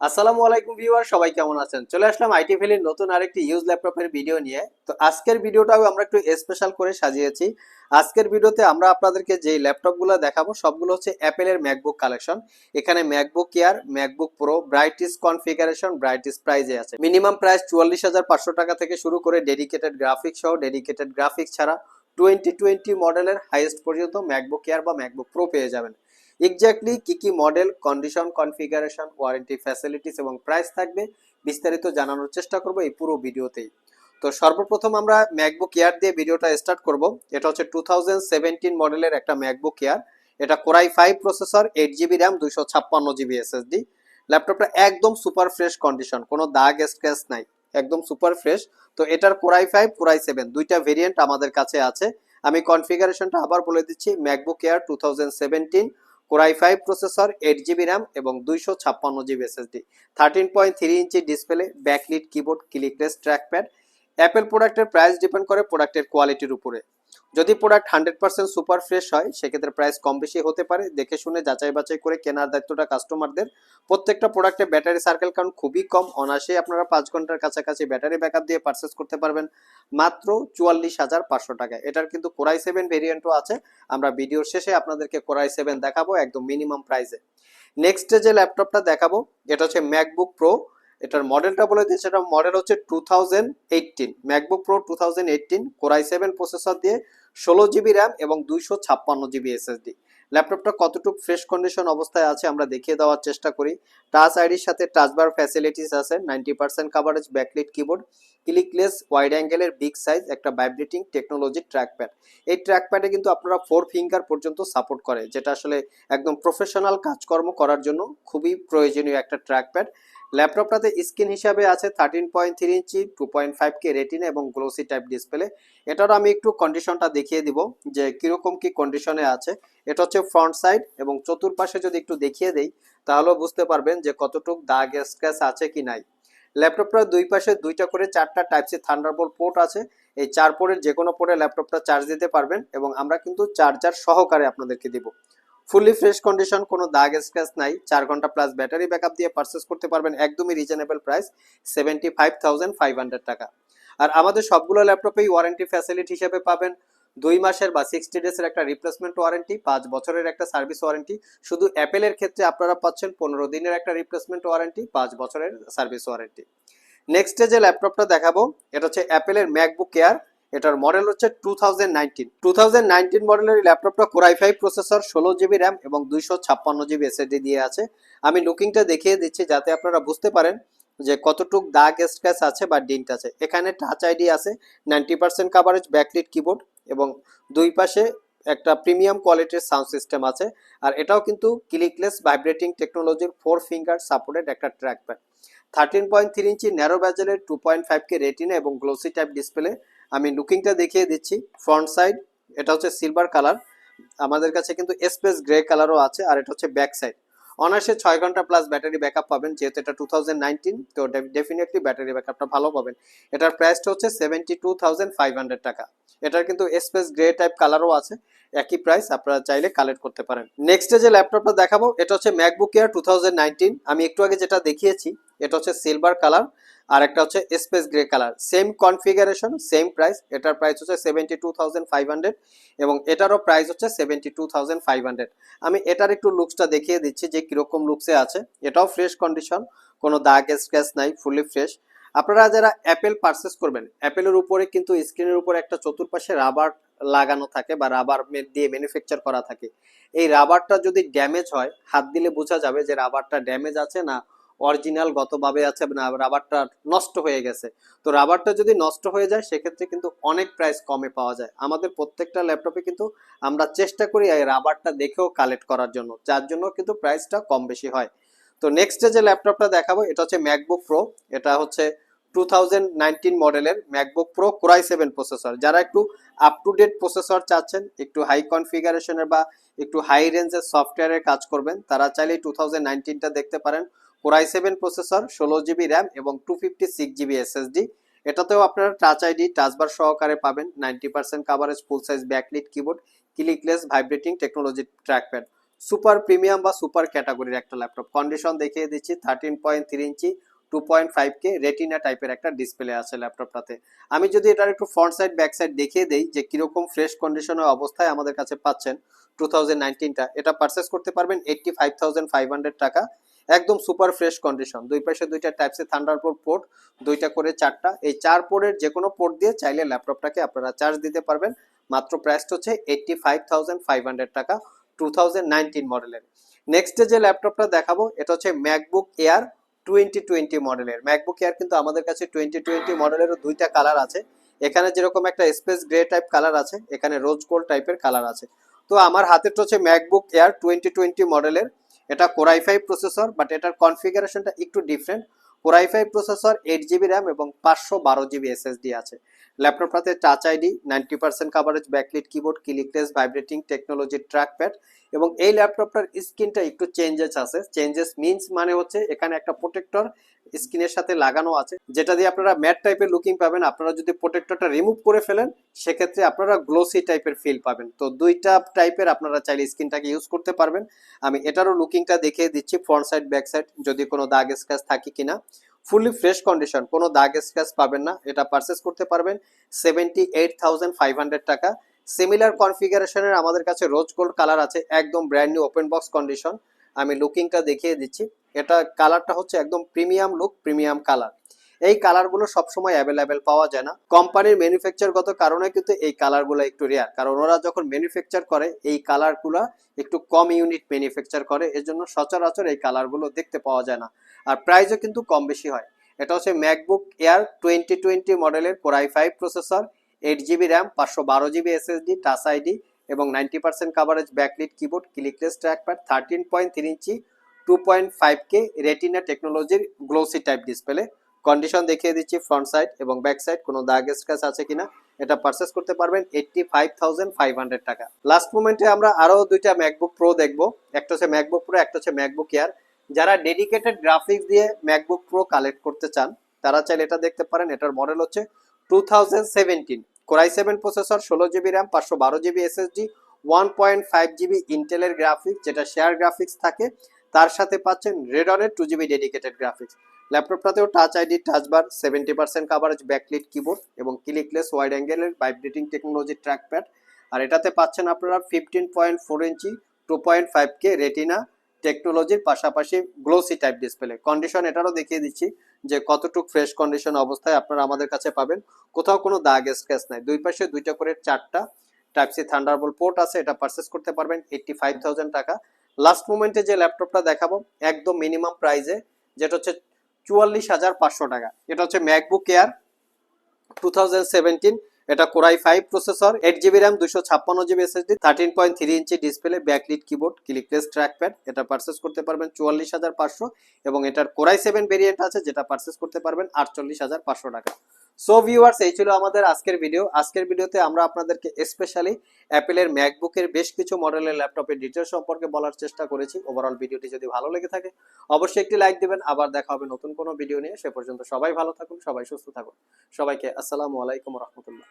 আসসালামু আলাইকুম ভিউয়ার, সবাই কেমন আছেন? চলে আসলাম আইটি ভ্যালির নতুন আরেকটি ইউজ ল্যাপটপের ভিডিও নিয়ে। তো আজকের ভিডিওটাও আমরা একটু স্পেশাল করে সাজিয়েছি। আজকের ভিডিওতে আমরা আপনাদেরকে যে ল্যাপটপগুলো দেখাবো, সবগুলো হচ্ছে অ্যাপেলের ম্যাকবুক কালেকশন এখানে ম্যাকবুক এয়ার ম্যাকবুক প্রো ব্রাইটিস কনফিগারেশন ব্রাইটিস প্রাইজে আছে। মিনিমাম প্রাইস চুয়াল্লিশ হাজার পাঁচশো টাকা থেকে শুরু করে ডেডিকেটেড গ্রাফিক্স সহ ডেডিকেটেড গ্রাফিক্স ছাড়া টোয়েন্টি টোয়েন্টি মডেলের হাইয়েস্ট পর্যন্ত ম্যাকবুক এয়ার বা ম্যাকবুক প্রো পেয়ে যাবেন। এক্স্যাক্টলি কি কি model condition configuration warranty facilities এবং প্রাইস থাকবে বিস্তারিত জানানোর চেষ্টা করব এই পুরো ভিডিওতেই। তো সর্বপ্রথম আমরা ম্যাকবুক এয়ার দিয়ে ভিডিওটা স্টার্ট করব। এটা হচ্ছে টু মডেলের একটা ম্যাকবুক এয়ার এটা core i five processor eight GB RAM দুইশো ছাপ্পান্ন জিবি এসএসডি ল্যাপটপটা একদম সুপার ফ্রেশ কন্ডিশন কোনো দাগ স্ক্র্যাচ নাই, একদম সুপার ফ্রেশ তো এটার core i five core i seven দুইটা ভেরিয়েন্ট আমাদের কাছে আছে। আমি কনফিগারেশনটা আবার বলে দিচ্ছি MacBook Air two core i five processor eight GB RAM এবং দুইশো ছাপ্পান্ন GB SSD thirteen point three inch display backlit keyboard clickless trackpad Apple প্রোডাক্টের প্রাইস ডিপেন্ড করে প্রোডাক্টের কোয়ালিটির উপরে। যদি product hundred percent super fresh হয়, সেক্ষেত্রে প্রাইস কম বেশি হতে পারে। দেখে শুনে যাচাই বাছাই করে কেনার দায়িত্বটা কাস্টমারদের প্রত্যেকটা প্রোডাক্টে ব্যাটারি সার্কেল কাউন্ট খুবই কম। অনায়াসেই আপনারা পাঁচ ঘণ্টার কাছাকাছি ব্যাটারি ব্যাকআপ দিয়ে পারচেস করতে পারবেন। মাত্র চুয়াল্লিশ হাজার পাঁচশো টাকা। এটার কিন্তু কোরাই সেভেন ভেরিয়েন্টও আছে। আমরা ভিডিওর শেষে আপনাদেরকে কোরাই সেভেন দেখাবো একদম মিনিমাম প্রাইসে নেক্সট যে ল্যাপটপটা দেখাবো, এটা হচ্ছে ম্যাকবুক প্রো এটার মডেলটা বলে দিয়েছে এটা মডেল হচ্ছে two thousand eighteen MacBook Pro two thousand eighteen core i seven processor দিয়ে ষোলো জিবি র্যাম এবং দুইশো ছাপ্পান্ন জিবি এসএসডি ল্যাপটপটা কতটুকু ফ্রেশ কন্ডিশন অবস্থায় আছে আমরা দেখিয়ে দেওয়ার চেষ্টা করি। টাচ আইডির সাথে টাচবার ফ্যাসিলিটিস আছে ninety percent coverage backlit keyboard clickless wide অ্যাঙ্গেলের big size একটা ভাইব্রেটিং টেকনোলজি ট্র্যাকপ্যাড এই ট্র্যাকপ্যাডে কিন্তু আপনারা ফোর ফিঙ্গার পর্যন্ত সাপোর্ট করে, যেটা আসলে একদম প্রফেশনাল কাজকর্ম করার জন্য খুবই প্রয়োজনীয় একটা ট্র্যাকপ্যাড ল্যাপটপটাতে স্ক্রিন হিসাবে আছে thirteen point three inch two point five K retina এবং গ্লোসি টাইপ ডিসপ্লে এটারও আমি একটু কন্ডিশনটা দেখিয়ে দিব যে কীরকম কি কন্ডিশনে আছে। এটা হচ্ছে ফ্রন্ট সাইড এবং চতুর্পাশে যদি একটু দেখিয়ে দেই, তাহলেও বুঝতে পারবেন যে কতটুক দাগ স্ক্র্যাচ আছে কি নাই। ল্যাপটপটার দুই পাশে দুইটা করে চারটা টাইপ সি থান্ডারবোল্ট পোর্ট আছে। এই চার পোর্টের যে কোনো পোর্টে ল্যাপটপটা চার্জ দিতে পারবেন এবং আমরা কিন্তু চার্জার সহকারে আপনাদেরকে দিব। ফুললি ফ্রেশ কন্ডিশন কোনো দাগ স্ক্র্যাচ নাই, চার ঘণ্টা প্লাস ব্যাটারি ব্যাকআপ দিয়ে পারচেস করতে পারবেন একদমই reasonable price seventy five thousand five hundred টাকা। আর আমাদের সবগুলো ল্যাপটপেই ওয়ারেন্টি ফ্যাসিলিটি হিসেবে পাবেন। দুই মাসের বা সিক্সটি ডেজের একটা রিপ্লেসমেন্ট ওয়ারেন্টি পাঁচ বছরের একটা সার্ভিস ওয়ারেন্টি শুধু অ্যাপেলের ক্ষেত্রে আপনারা পাচ্ছেন পনেরো দিনের একটা রিপ্লেসমেন্ট ওয়ারেন্টি পাঁচ বছরের সার্ভিস ওয়ারেন্টি নেক্সট যে ল্যাপটপটা দেখাবো, এটা হচ্ছে অ্যাপেলের ম্যাকবুক এয়ার এটার মডেল হচ্ছে two thousand nineteen two thousand nineteen মডেলের ল্যাপটপটা প্রসেসর ষোলো জিবি র্যাম এবং দুইশো ছাপ্পান্ন জিবি এসএসডি দিয়ে আছে। আমি লুকিংটা দেখিয়ে দিচ্ছি যাতে আপনারা বুঝতে পারেন যে কতটুক দাগ স্ক্র্যাচ আছে বা ডিন্ট আছে। এখানে টাচ আইডি আছে ninety percent coverage backlit keyboard এবং দুই পাশে একটা প্রিমিয়াম কোয়ালিটির সাউন্ড সিস্টেম আছে। আর এটাও কিন্তু ক্লিকলেস ভাইব্রেটিং টেকনোলজির ফোর ফিঙ্গার সাপোর্টেড একটা trackpad thirteen point three inch narrow ব্যাজেলের two point five K retina এবং গ্লোসি টাইপ ডিসপ্লে আমি লুকিংটা দেখিয়ে দিচ্ছি। ফ্রন্ট সাইড এটা হচ্ছে সিলভার কালার আমাদের কাছে কিন্তু স্পেস গ্রে কালারও আছে আর এটা হচ্ছে ব্যাক সাইড অনার্সে ছয় ঘণ্টা প্লাস ব্যাটারি ব্যাকআপ পাবেন, যেহেতু এটা টু থাউজেন্ড তো ডেফিনেটলি ব্যাটারি ব্যাকআপটা ভালো পাবেন। এটার প্রাইসটা হচ্ছে seventy two thousand five hundred টাকা। এটার কিন্তু স্পেস গ্রে টাইপ কালারও আছে। একই প্রাইস আপনারা চাইলে কালেক্ট করতে পারেন। নেক্সট যে ল্যাপটপটা দেখাবো, এটা হচ্ছে ম্যাকবুক এয়ার টু আমি একটু আগে যেটা দেখিয়েছি, এটা হচ্ছে সিলভার কালার আর একটা হচ্ছে space grey colour same configuration same price এটার প্রাইস হচ্ছে seventy two thousand five hundred এবং এটারও প্রাইস হচ্ছে seventy two thousand five hundred আমি এটার একটু লুকসটা দেখিয়ে দিচ্ছি যে কীরকম লুকসে আছে। এটাও ফ্রেশ কন্ডিশন কোনো দাগ স্ক্র্যাচ নাই ফুলি ফ্রেশ আপনারা যারা অ্যাপেল পারচেস করবেন অ্যাপেলের উপরে কিন্তু স্ক্রিনের উপরে একটা চতুর্পাশে রাবার লাগানো থাকে বা রাবার দিয়ে ম্যানুফ্যাকচার করা থাকে। এই রাবারটা যদি ড্যামেজ হয়, হাত দিলে বোঝা যাবে যে রাবারটা ড্যামেজ আছে না অরিজিনাল গতভাবে আছে না রাবারটা নষ্ট হয়ে গেছে। তো রাবারটা যদি নষ্ট হয়ে যায়, সেক্ষেত্রে কিন্তু অনেক প্রাইস কমে পাওয়া যায়। আমাদের প্রত্যেকটা ল্যাপটপে কিন্তু আমরা চেষ্টা করি এই রাবারটা দেখেও কালেক্ট করার জন্য, যার জন্য কিন্তু প্রাইসটা কম বেশি হয়। তো নেক্সট যে ল্যাপটপটা দেখাবো, এটা হচ্ছে ম্যাকবুক প্রো এটা হচ্ছে টু মডেলের MacBook Pro core i seven processor যারা একটু আপ টু ডেট প্রসেসর চাচ্ছেন, একটু হাই কনফিগারেশনের বা একটু হাই রেঞ্জের সফটওয়্যারের কাজ করবেন, তারা চাইলে টু থাউজেন্ড দেখতে পারেন। কোরাই সেভেন প্রসেসর ষোলো জিবি র্যাম এবং two fifty six GB SSD এটাতেও আপনারা টাচ আইডি টাচবার সহকারে পাবেন ninety percent coverage full size backlit keyboard clickless vibrating technology trackpad super premium বা সুপার ক্যাটাগরির একটা ল্যাপটপ কন্ডিশন দেখিয়ে দিচ্ছি thirteen point three inch two point five K retina টাইপের একটা ডিসপ্লে আছে ল্যাপটপটাতে আমি যদি এটার একটু ফ্রন্ট সাইড ব্যাক সাইড দেখিয়ে দেই যে কীরকম ফ্রেশ কন্ডিশনের অবস্থায় আমাদের কাছে পাচ্ছেন টু থাউজেন্ড নাইনটিনটা এটা পারচেস করতে পারবেন eighty five thousand five hundred টাকা। একদম সুপার ফ্রেশ কন্ডিশন দুই পাশে দুইটা টাইপসে থান্ডারবোল্ট পোর্ট দুইটা করে চারটা। এই চার পোর্টের যে কোনো পোর্ট দিয়ে চাইলে ল্যাপটপটাকে আপনারা চার্জ দিতে পারবেন। মাত্র প্রাইসটা হচ্ছে eighty five thousand five hundred টাকা টু থাউজেন্ড নাইনটিন মডেলের নেক্সট যে ল্যাপটপটা দেখাবো, এটা হচ্ছে ম্যাকবুক এয়ার টোয়েন্টি টোয়েন্টি মডেলের ম্যাকবুক এয়ার কিন্তু আমাদের কাছে টোয়েন্টি টোয়েন্টি মডেলেরও দুইটা কালার আছে। এখানে যেরকম একটা স্পেস গ্রে টাইপ কালার আছে, এখানে রোজ গোল্ড টাইপের কালার আছে। তো আমার হাতেরটা হচ্ছে ম্যাকবুক এয়ার টোয়েন্টি টোয়েন্টি মডেলের এটা কোরাই ফাইভ প্রসেসর বাট এটার কনফিগারেশনটা একটু different core i five processor eight GB RAM এবং পাঁচশো বারো জিবি এসএসডি আছে। ল্যাপটপটাতে touch ID ninety percent coverage backlit keyboard clickless vibrating technology trackpad এবং এই ল্যাপটপটার স্ক্রিনটা একটু চেঞ্জেস আছে। চেঞ্জেস মিনস মানে হচ্ছে এখানে একটা প্রোটেক্টর স্ক্রিনের সাথে লাগানো আছে, যেটা দিয়ে আপনারা ম্যাট টাইপের লুকিং পাবেন। আপনারা যদি প্রোটেক্টরটা রিমুভ করে ফেলেন, সেক্ষেত্রে আপনারা গ্লোসি টাইপের ফিল পাবেন। তো দুইটা টাইপের আপনারা চাইলে স্ক্রিনটাকে ইউজ করতে পারবেন। আমি এটারও লুকিংটা দেখিয়ে দিচ্ছি ফ্রন্ট সাইড ব্যাক সাইড যদি কোনো দাগ স্ক্র্যাচ থাকে কিনা। ফুললি ফ্রেশ কন্ডিশন কোনো দাগ স্ক্র্যাচ পাবেন না, এটা পারচেস করতে পারবেন seventy eight thousand five hundred টাকা সিমিলার কনফিগারেশনের আমাদের কাছে রোজ গোল্ড কালার আছে, একদম brand new open box condition আমি লুকিংটা দেখিয়ে দিচ্ছি। এটা কালারটা হচ্ছে একদম প্রিমিয়াম লুক প্রিমিয়াম কালার এই কালারগুলো সবসময় অ্যাভেলেবেল পাওয়া যায় না। কোম্পানির ম্যানুফ্যাকচারগত কারণে কিন্তু এই কালারগুলো একটু রেয়ার কারণ ওরা যখন ম্যানুফ্যাকচার করে, এই কালারগুলো একটু কম ইউনিট ম্যানুফ্যাকচার করে, এজন্য সচরাচর এই কালারগুলো দেখতে পাওয়া যায় না। আর প্রাইসও কিন্তু কম বেশি হয়। এটা হচ্ছে ম্যাকবুক এয়ার টোয়েন্টি টোয়েন্টি মডেলের core i five processor eight GB RAM পাঁচশো বারো জিবি এসএসডি টাচ আইডি এবং ninety percent coverage backlit keyboard clickless trackpad thirteen point three inch two point five K retina টেকনোলজির glossy type display condition দেখিয়ে দিচ্ছি front side এবং back side কোনো দাগ scratch আছে কিনা, এটা পারচেস করতে পারবেন eighty five thousand five hundred টাকা লাস্ট মোমেন্টে আমরা আরও দুইটা ম্যাকবুক প্রো দেখব, একটা হচ্ছে ম্যাকবুক প্রো একটা হচ্ছে ম্যাকবুক এয়ার যারা ডেডিকেটেড গ্রাফিক্স দিয়ে ম্যাকবুক প্রো কালেক্ট করতে চান, তারা চাইলে এটা দেখতে পারেন, এটার মডেল হচ্ছে two thousand seventeen core i seven processor ষোলো জিবি র্যাম পাঁচশো বারো GB SSD one point five GB ইন্টেলের গ্রাফিক্স যেটা শেয়ার গ্রাফিক্স থাকে, তার সাথে পাচ্ছেন রেডনের two GB dedicated graphics ল্যাপটপটাতেও touch ID touch bar seventy percent coverage backlit keyboard এবং ক্লিকলেস ওয়াইড অ্যাঙ্গেলের ভাইব্রেটিং টেকনোলজি ট্র্যাকপ্যাড আর এটাতে পাচ্ছেন আপনারা fifteen point four inch two point five K retina টেকনোলজির পাশাপাশি গ্লোসি টাইপ ডিসপ্লে কন্ডিশন এটারও দেখিয়ে দিচ্ছি যে কতটুকু ফ্রেশ কন্ডিশন অবস্থায় আপনারা আমাদের কাছে পাবেন। কোথাও কোনো দাগ স্ক্র্যাচ নাই। দুই পাশে দুইটা করে চারটা টাইপ সি থান্ডারবোল্ট পোর্ট আছে, এটা পারচেস করতে পারবেন এইটটি ফাইভ থাউজেন্ড টাকা। লাস্ট মোমেন্টে যে ল্যাপটপটা দেখাবো, একদম মিনিমাম প্রাইসে যেটা হচ্ছে চুয়াল্লিশ হাজার পাঁচশো টাকা। এটা হচ্ছে ম্যাকবুক এয়ার টু থাউজেন্ড এটা core i five processor eight GB RAM দুশো ছাপ্পান্ন GB SSD thirteen point three inch display backlit keyboard clickless trackpad এটা পারচেস করতে পারবেন চুয়াল্লিশ হাজার পাঁচশো। এবং এটার কোরাই সেভেন ভেরিয়েন্ট আছে, যেটা পারচেস করতে পারবেন আটচল্লিশ হাজার পাঁচশো টাকা। সো ভিউয়ার্স এই ছিল আমাদের আজকের ভিডিও আজকের ভিডিওতে আমরা আপনাদেরকে স্পেশালি অ্যাপেলের ম্যাকবুকের বেশ কিছু মডেলের ল্যাপটপের ডিটেলস সম্পর্কে বলার চেষ্টা করেছি। ওভারঅল ভিডিওটি যদি ভালো লেগে থাকে, অবশ্যই একটি লাইক দেবেন। আবার দেখা হবে নতুন কোনো ভিডিও নিয়ে। সে পর্যন্ত সবাই ভালো থাকুন, সবাই সুস্থ থাকুন। সবাইকে আসসালামু আলাইকুম রহমতুল্লাহ।